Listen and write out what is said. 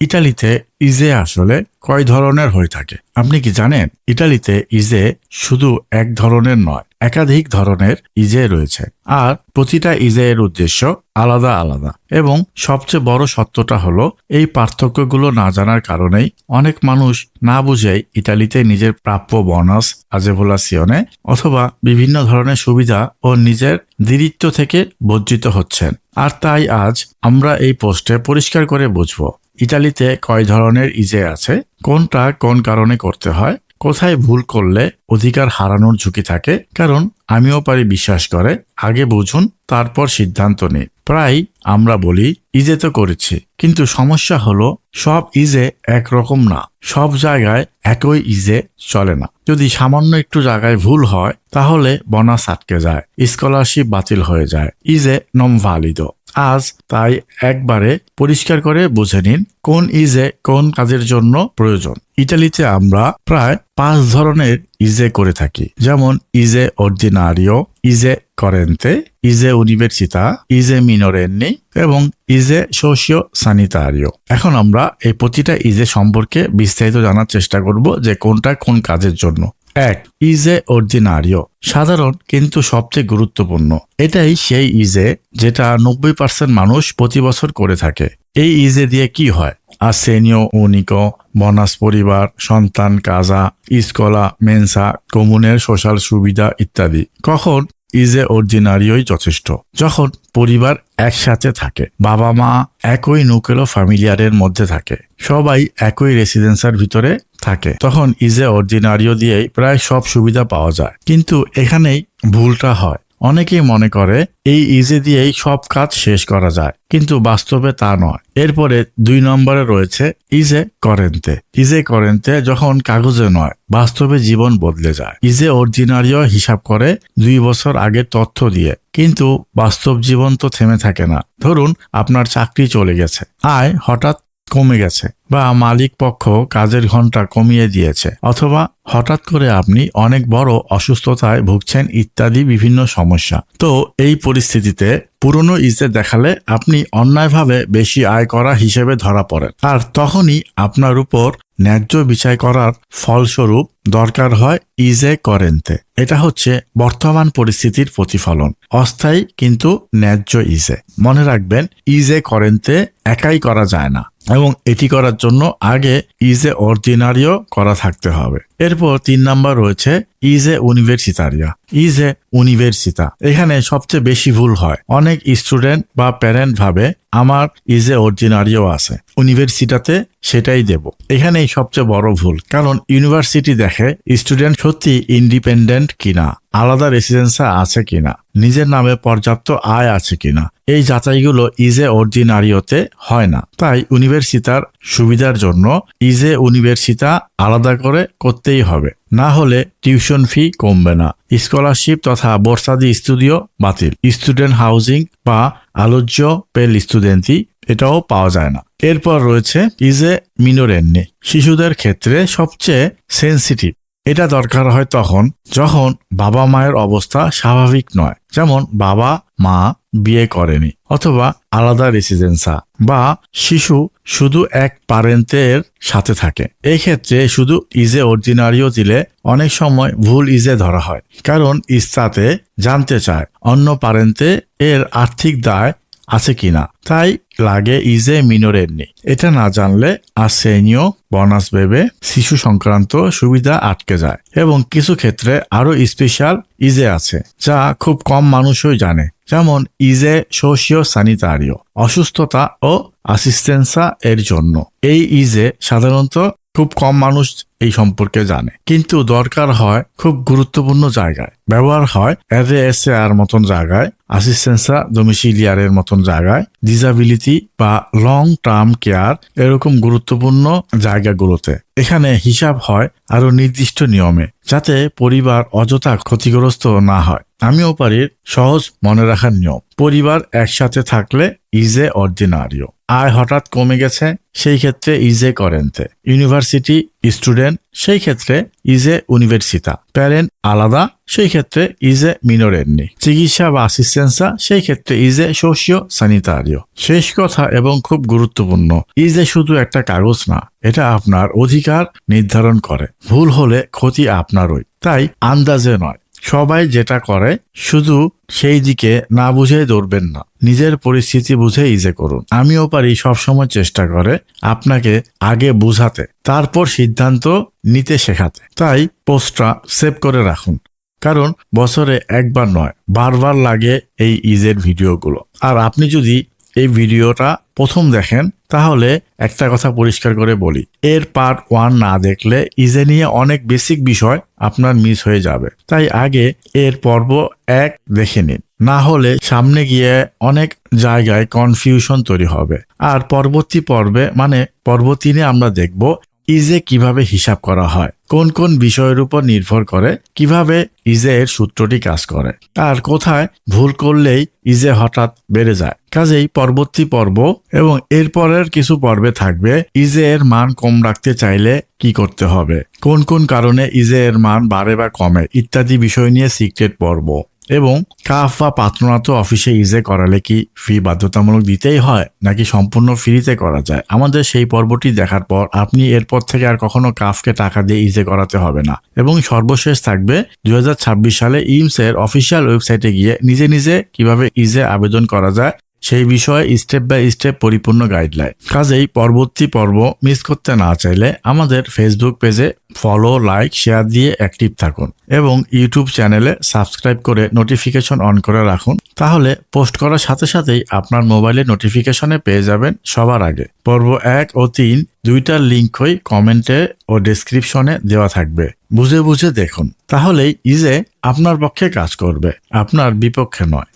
ইটালিতে ইজে আসলে কয় ধরনের হয়ে থাকে? আপনি কি জানেন? ইটালিতে ইজে শুধু এক ধরনের নয়, একাধিক ধরনের ইজে রয়েছে। আর প্রতিটা ইজে এর উদ্দেশ্য আলাদা আলাদা। এবং সবচেয়ে বড় সত্যটা হলো, এই পার্থক্যগুলো না জানার কারণেই অনেক মানুষ না বুঝেই ইটালিতে নিজের প্রাপ্য বোনাস আজেভোলাসিয়নে অথবা বিভিন্ন ধরনের সুবিধা ও নিজের দিরিত্ব থেকে বঞ্চিত হচ্ছেন। আর তাই আজ আমরা এই পোস্টে পরিষ্কার করে বুঝব ইটালিতে কয় ধরনের ইজে আছে? কোনটা কোন কারণে করতে হয়? কোথায় ভুল করলে অধিকার হারানোর ঝুঁকি থাকে? কারণ আমিও পারি বিশ্বাস করে, আগে বুঝুন, তারপর সিদ্ধান্ত নিন। প্রায় আমরা বলি, ইজে তো করেছি। কিন্তু সমস্যা হলো, সব ইজে একরকম না। সব জায়গায় একই ইজে চলে না। যদি সামান্য একটু জায়গায় ভুল হয়, তাহলে বোনাস আটকে যায়, স্কলারশিপ বাতিল হয়ে যায়। ইজে নম ভালিদো আজ তাই একবারে পরিষ্কার করে বুঝে নিন কোন ইজে কোন কাজের জন্য প্রয়োজন। ইটালিতে আমরা প্রায় পাঁচ ধরনের ইজে করে থাকি। যেমন, ইজে অর্ডিনারিও, ইজে করেন্তে ইজে ইউনিভার্সিতা ইজে মিনোরেন্নি এবং ইজে সোশিও সানিটারিও এখন আমরা এই প্রতিটা ইজে সম্পর্কে বিস্তারিত জানার চেষ্টা করব যে কোনটা কোন কাজের জন্য। এক ইজে অর্ডিনারিও সাধারণ কিন্তু সবচেয়ে গুরুত্বপূর্ণ। এটাই সেই ইজে যেটা নব্বই পার্সেন্ট মানুষ প্রতি বছর করে থাকে। এই ইজে দিয়ে কি হয়? আসেনিও উনিকো বনাস পরিবার, সন্তান, কাজা স্কলা মেনসা, কমুনের সোশ্যাল সুবিধা ইত্যাদি। কখন ইজে অর্ডিনারিওই যথেষ্ট। যখন পরিবার একসাথে থাকে বাবা মা একই নুকেলো ফ্যামিলিয়ারের মধ্যে থাকে, সবাই একই রেসিডেন্সার ভিতরে থাকে, তখন ইজে অর্ডিনারিও দিয়েই প্রায় সব সুবিধা পাওয়া যায়। কিন্তু এখানেই ভুলটা হয়। অনেকেই মনে করে এই ইজে দিয়েই সব কাজ শেষ করা যায়, কিন্তু বাস্তবে তা নয়। এরপরে দুই নম্বরে রয়েছে ইজে করেন্তে। ইজে করেন্তে যখন কাগজে নয়, বাস্তবে জীবন বদলে যায়। ইজে অরিজিনারিও হিসাব করে দুই বছর আগে তথ্য দিয়ে, কিন্তু বাস্তব জীবন তো থেমে থাকে না। ধরুন, আপনার চাকরি চলে গেছে। আয় হঠাৎ কমে গেছে বা মালিক পক্ষ কাজের ঘণ্টা কমিয়ে দিয়েছে অথবা হঠাৎ করে আপনি অনেক বড় অসুস্থতায় ভুগছেন ইত্যাদি বিভিন্ন সমস্যা। তো এই পরিস্থিতিতে পুরনো ইজে দেখালে আপনি অন্যায়ভাবে বেশি আয় করা হিসেবে ধরা পড়েন। আর তখনই আপনার উপর ন্যায্য বিচার করার ফলস্বরূপ দরকার হয় ইজে করেন্তে। এটা হচ্ছে বর্তমান পরিস্থিতির প্রতিফলন, অস্থায়ী কিন্তু ন্যায্য ইজে মনে রাখবেন ইজে করেন্তে একাই করা যায় না। এবং এটি করার জন্য আগে ইজ এ অর্ডিনারিও করা থাকতে হবে। এরপর তিন নাম্বার রয়েছে ইজ এ ইউনিভার্সিটারিয়া ইজে ইউনিভার্সিতা এখানে সবচেয়ে বেশি ভুল হয়। অনেক স্টুডেন্ট বা প্যারেন্ট ভাবে, আমার ইজ এ অরিজিনারিও আছে। ইউনিভার্সিটাতে সেটাই দেব। এখানেই সবচেয়ে বড় ভুল, কারণ ইউনিভার্সিটি দেখে স্টুডেন্ট সত্যি ইন্ডিপেন্ডেন্ট কিনা, আলাদা রেসিডেন্সা আছে কিনা, নিজের নামে পর্যাপ্ত আয় আছে কিনা, এই যাচাইগুলো ইজে অরিজিনারিওতে হয় না। তাই ইউনিভার্সিটার সুবিধার জন্য ইজে ইউনিভার্সিটা আলাদা করে করতেই হবে। না হলে টিউশন ফি কমবে না। স্কলারশিপ তথা বর্ষাদি স্টুডিও বাতিল। স্টুডেন্ট হাউজিং বা আলোচ্য পেল স্টুডেন্টই এটাও পাওয়া যায় না। এরপর রয়েছে, ইজে মিনোরেন্নে শিশুদের ক্ষেত্রে সবচেয়ে সেন্সিটিভ। এটা দরকার হয় তখন, যখন বাবা মায়ের অবস্থা স্বাভাবিক নয়। যেমন বাবা মা বিয়ে করেনি অথবা আলাদা রেসিডেন্সা বা শিশু শুধু এক পারেন্টের সাথে থাকে। এই ক্ষেত্রে শুধু ইজে অরিজিনারিও দিলে অনেক সময় ভুল ইজে ধরা হয়। কারণ ইস্তাতে জানতে চায় অন্য পারেন্তে এর আর্থিক দায় আছে কিনা। তাই লাগে ইজে মিনোরের নেই এটা না জানলে আসেনিও বনাস ভেবে শিশু সংক্রান্ত সুবিধা আটকে যায়। এবং কিছু ক্ষেত্রে আরও স্পেশাল ইজে আছে, যা খুব কম মানুষই জানে। যেমন ইজে সোশিও সানিটারিও অসুস্থতা ও আসিস্টেন্সা এর জন্য। এই ইজে সাধারণত খুব কম মানুষ এই সম্পর্কে জানে, কিন্তু দরকার হয় খুব গুরুত্বপূর্ণ জায়গায়। ব্যবহার হয় আর মতন জায়গায় আসিস্টেন্সা ডোমিসিলিয়ারের মতন জায়গায় ডিজাবিলিটি বা লং টার্ম কেয়ার এরকম গুরুত্বপূর্ণ জায়গাগুলোতে। এখানে হিসাব হয় আরও নির্দিষ্ট নিয়মে, যাতে পরিবার অযথা ক্ষতিগ্রস্ত না হয়। আমিওপারির সহজ মনে রাখার নিয়ম। পরিবার একসাথে থাকলে ইজে অর্ডিনারিও। আয় হঠাৎ কমে গেছে, সেই ক্ষেত্রে ইজে করেন্তে। ইউনিভার্সিটি স্টুডেন্ট, সেই ক্ষেত্রে ইজে ইউনিভার্সিতা প্যারেন্ট আলাদা, সেই ক্ষেত্রে ইজে মিনোরেন্নি চিকিৎসা বা অ্যাসিস্টেন্সা সেই ক্ষেত্রে ইজে সোশিও স্যানিটারিও শেষ কথা এবং খুব গুরুত্বপূর্ণ, ইজে শুধু একটা কাগজ না, এটা আপনার অধিকার নির্ধারণ করে। ভুল হলে ক্ষতি আপনারই, তাই আন্দাজে নয়। সবাই যেটা করে, শুধু সেই দিকে না বুঝে দৌড়বেন না। নিজের পরিস্থিতি বুঝে ইজে করুন। আমিও পারি সবসময় চেষ্টা করে আপনাকে আগে বুঝাতে, তারপর সিদ্ধান্ত নিতে শেখাতে। তাই পোস্টটা সেভ করে রাখুন। কারণ বছরে একবার নয়, বারবার লাগে এই ইজের ভিডিওগুলো। আর আপনি যদি এই ভিডিওটা প্রথম দেখেন, তাহলে একটা কথা পরিষ্কার করে বলি। এর পার্ট ওয়ান না দেখলে ইজে নিয়ে অনেক বেসিক বিষয় আপনার মিস হয়ে যাবে। তাই আগে এর পর্ব এক দেখে নিন। না হলে সামনে গিয়ে অনেক জায়গায় কনফিউশন তৈরি হবে। আর পরবর্তী পর্বে মানে পর্ব তিনে আমরা দেখব ইজে কীভাবে হিসাব করা হয়, কোন কোন বিষয়ের উপর নির্ভর করে, কীভাবে ইজে এর সূত্রটি কাজ করে। আর কোথায় ভুল করলেই ইজে হঠাৎ বেড়ে যায়। কাজেই পরবর্তী পর্ব এবং এরপরের কিছু পর্বে থাকবে ইজে এর মান কম রাখতে চাইলে কি করতে হবে, কোন কোন কারণে ইজে এর মান বাড়ে বা কমে, ইত্যাদি বিষয় নিয়ে সিক্রেট পর্ব। এবং কাফ বা পাত্রনাথ অফিসে ইজে করালে কি ফি বাধ্যতামূলক দিতেই হয়, নাকি সম্পূর্ণ ফ্রিতে করা যায়? আমাদের সেই পর্বটি দেখার পর আপনি এরপর থেকে আর কখনো কাফকে টাকা দিয়ে ইজে করাতে হবে না। এবং সর্বশেষ থাকবে দুই হাজার ছাব্বিশ সালে ইমস এর অফিসিয়াল ওয়েবসাইটে গিয়ে নিজে নিজে কীভাবে ইজে আবেদন করা যায় সেই বিষয়ে স্টেপ বাই স্টেপ পরিপূর্ণ গাইডলাইন কাজেই পরবর্তী পর্ব মিস করতে না চাইলে আমাদের ফেসবুক পেজে ফলো লাইক শেয়ার দিয়ে অ্যাক্টিভ থাকুন এবং ইউটিউব চ্যানেলে সাবস্ক্রাইব করে নোটিফিকেশন অন করে রাখুন। তাহলে পোস্ট করার সাথে সাথেই আপনার মোবাইলে নোটিফিকেশনে পেয়ে যাবেন সবার আগে। পর্ব এক ও তিন দুইটার লিঙ্কই কমেন্টে ও ডেসক্রিপশনে দেওয়া থাকবে। বুঝে বুঝে দেখুন। তাহলেই ইজে আপনার পক্ষে কাজ করবে, আপনার বিপক্ষে নয়।